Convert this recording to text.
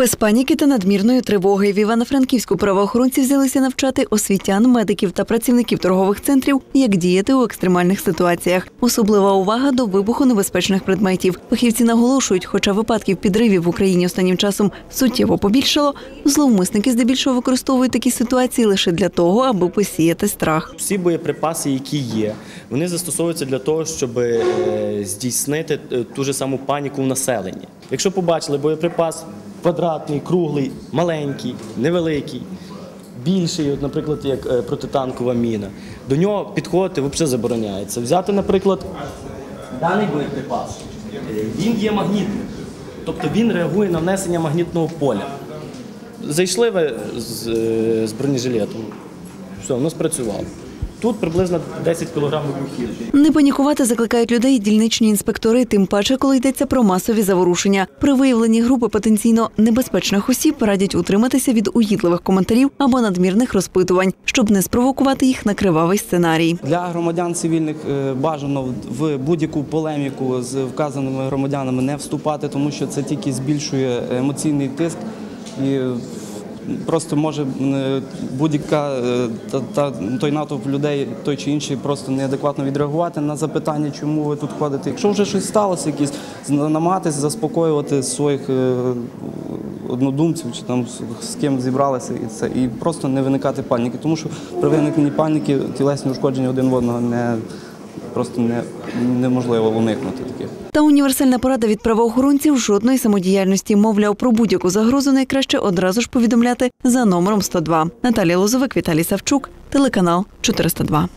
Без паніки та надмірної тривоги в Івано-Франківську правоохоронці взялися навчати освітян, медиків та працівників торгових центрів, як діяти у екстремальних ситуаціях. Особлива увага до вибухонебезпечних предметів. Фахівці наголошують, хоча випадків підривів в Україні останнім часом суттєво побільшало, зловмисники здебільшого використовують такі ситуації лише для того, аби посіяти страх. Всі боєприпаси, які є, вони застосовуються для того, щоб е, здійснити е, ту ж саму паніку в населенні. Якщо побачили боєприпас квадратний, круглий, маленький, невеликий, більший, от, наприклад, як е, протитанкова міна, до нього підходити взагалі забороняється. Взяти, наприклад, даний боєприпас, він є магнітним, тобто він реагує на внесення магнітного поля. Зайшли ви з, е, з бронежилетом, все, воно спрацювало. Тут приблизно 10 кг вибухів. Не панікувати закликають людей дільничні інспектори, тим паче, коли йдеться про масові заворушення. При виявленні групи потенційно небезпечних осіб радять утриматися від угідливих коментарів або надмірних розпитувань, щоб не спровокувати їх на кривавий сценарій. Для громадян цивільних е, бажано в будь-яку полеміку з вказаними громадянами не вступати, тому що це тільки збільшує емоційний тиск і просто може е, будь-яка е, та, той натовп людей, той чи інший, просто неадекватно відреагувати на запитання, чому ви тут ходите. Якщо вже щось сталося, якісь намагатися заспокоювати своїх е, однодумців чи там з ким зібралися і це і просто не виникати паніки, тому що при виникненні паніки тілесні ушкодження один в одного не просто не, неможливо уникнути таких. Та універсальна порада від правоохоронців жодної самодіяльності. Мовляв, про будь-яку загрозу найкраще одразу ж повідомляти за номером 102. Наталія Лозовик, Віталій Савчук, телеканал 402.